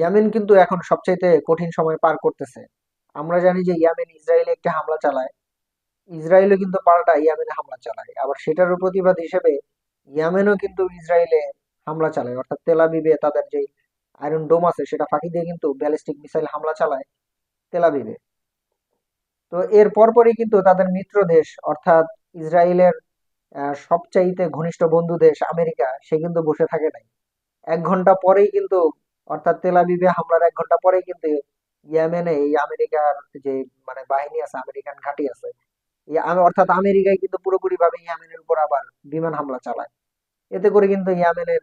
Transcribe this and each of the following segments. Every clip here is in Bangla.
ইয়ামেন কিন্তু এখন সবচাইতে কঠিন সময় পার করতেছে। আমরা জানি যে ইয়ামেন ইসরায়েলে একটি হামলা চালায়। ইসরায়েলও কিন্তু পাল্টা ইয়ামেনে হামলা চালায়। আবার সেটারও প্রতিবাদ হিসেবে ইয়ামেনও কিন্তু ইসরায়েলে হামলা চালায়। অর্থাৎ তেল আবিবে তাদের যে আয়রন ডোম আছে, সেটা ফাঁকি দিয়ে কিন্তু ব্যালিস্টিক মিসাইল হামলা চালায় তেল আবিবে। তো এর পরপরই কিন্তু তাদের মিত্র দেশ, অর্থাৎ ইসরায়েলের সবচাইতে ঘনিষ্ঠ বন্ধু দেশ আমেরিকা, সে কিন্তু বসে থাকে নাই। এক ঘণ্টা পরেই কিন্তু অর্থাৎ তেল আবিবে হামলার এক ঘণ্টা পরেই কিন্তু ইয়েমেনে এই আমেরিকার যে মানে বাহিনী আছে, আমেরিকান ঘাঁটি আছে অর্থাৎ আমেরিকাই কিন্তু পুরোপুরি ভাবে ইয়েমেনের উপর আবার বিমান হামলা চালায়। এতে করে কিন্তু ইয়েমেনের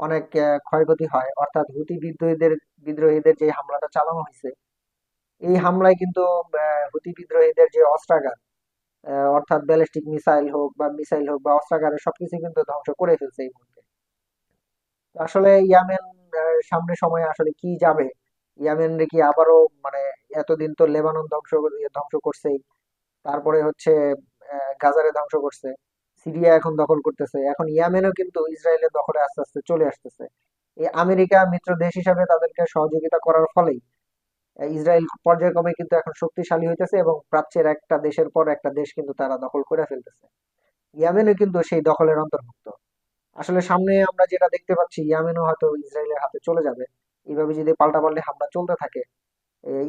অনেক ক্ষয়ক্ষতি হয়। অর্থাৎ হুতি বিদ্রোহীদের বিদ্রোহীদের যে হামলাটা চালানো হয়েছে, এই হামলায় কিন্তু হুতি বিদ্রোহীদের যে অস্ত্রাগার অর্থাৎ ব্যালিস্টিক মিসাইল হোক বা মিসাইল হোক বা অস্ত্রাগারের সবকিছু কিন্তু ধ্বংস করে ফেলছে এই মুহূর্তে। আসলে ইয়ামেন সামনে সময়ে আসলে কি যাবে? ইয়ামেন কি আবারও মানে এতদিন তো লেবানন ধ্বংস ধ্বংস করছেই। তারপরে হচ্ছে গাজারে ধ্বংস করছে। সিরিয়া এখন দখল করতেছে। এখন ইয়ামেনও কিন্তু ইসরায়েলের দখলে আস্তে আস্তে চলে আসতেছে। এই আমেরিকা মিত্র দেশ হিসাবে তাদেরকে সহযোগিতা করার ফলেই ইসরায়েল পর্যায়ক্রমে কিন্তু এখন শক্তিশালী হইতেছে এবং প্রাচ্যের একটা দেশের পর একটা দেশ কিন্তু তারা দখল করে ফেলতেছে। ইয়ামেনও কিন্তু সেই দখলের অন্তর্ভুক্ত। আসলে সামনে আমরা যেটা দেখতে পাচ্ছি, ইয়ামেনও হয়তো ইসরায়েলের হাতে চলে যাবে। এইভাবে যদি পাল্টাপাল্টি হামলা চলতে থাকে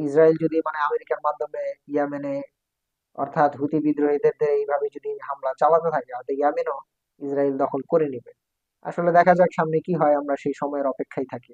ইসরায়েল যদি মানে আমেরিকার মাধ্যমে ইয়ামেনে অর্থাৎ হুতি বিদ্রোহীদের এইভাবে যদি হামলা চালাতে থাকে হয়তো ইয়ামেনও ইসরায়েল দখল করে নেবে। আসলে দেখা যাক সামনে কি হয়, আমরা সেই সময়ের অপেক্ষায় থাকি।